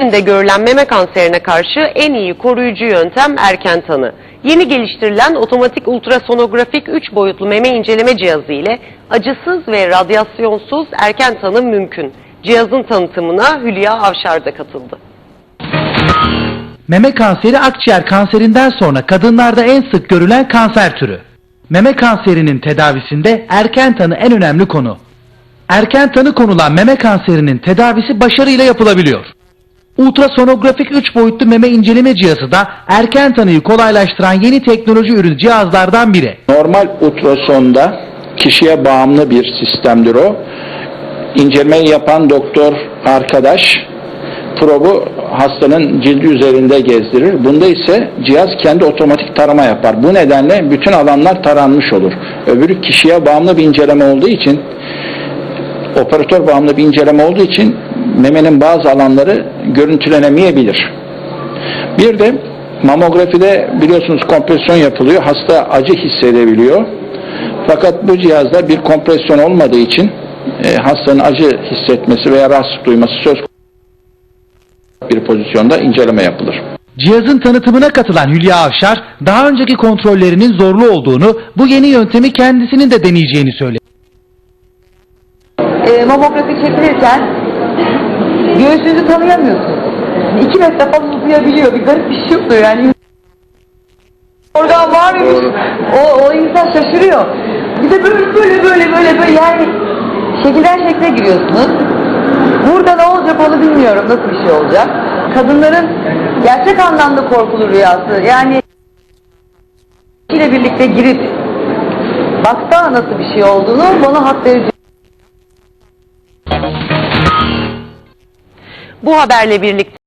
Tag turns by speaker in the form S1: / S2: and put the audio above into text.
S1: de görülen meme kanserine karşı en iyi koruyucu yöntem erken tanı. Yeni geliştirilen otomatik ultrasonografik 3 boyutlu meme inceleme cihazı ile acısız ve radyasyonsuz erken tanı mümkün. Cihazın tanıtımına Hülya Avşar da katıldı.
S2: Meme kanseri akciğer kanserinden sonra kadınlarda en sık görülen kanser türü. Meme kanserinin tedavisinde erken tanı en önemli konu. Erken tanı konulan meme kanserinin tedavisi başarıyla yapılabiliyor. Ultrasonografik 3 boyutlu meme inceleme cihazı da erken tanıyı kolaylaştıran yeni teknoloji ürün cihazlardan biri.
S3: Normal ultrasonda kişiye bağımlı bir sistemdir o. İncelemeyi yapan doktor arkadaş probu hastanın cildi üzerinde gezdirir. Bunda ise cihaz kendi otomatik tarama yapar. Bu nedenle bütün alanlar taranmış olur. Öbürü kişiye bağımlı bir inceleme olduğu için operatör bağımlı bir inceleme olduğu için memenin bazı alanları görüntülenemeyebilir. Bir de mamografide biliyorsunuz kompresyon yapılıyor. Hasta acı hissedebiliyor. Fakat bu cihazda bir kompresyon olmadığı için e, hastanın acı hissetmesi veya rahatsızlık duyması söz konusu bir pozisyonda inceleme yapılır.
S2: Cihazın tanıtımına katılan Hülya Avşar, daha önceki kontrollerinin zorlu olduğunu, bu yeni yöntemi kendisinin de deneyeceğini söyledi.
S4: e, mamografi çekilirken göğsünüzü tanıyamıyorsunuz. İki metre falan uzayabiliyor. Bir garip bir şey oluyor yani. Oradan var mıymış? O, o insan şaşırıyor. Bir de böyle böyle böyle böyle böyle yani şekilden şekle giriyorsunuz. Burada ne olacak onu bilmiyorum. Nasıl bir şey olacak? Kadınların gerçek anlamda korkulu rüyası. Yani ile birlikte girip baksa nasıl bir şey olduğunu bana hak verici.
S1: Bu haberle birlikte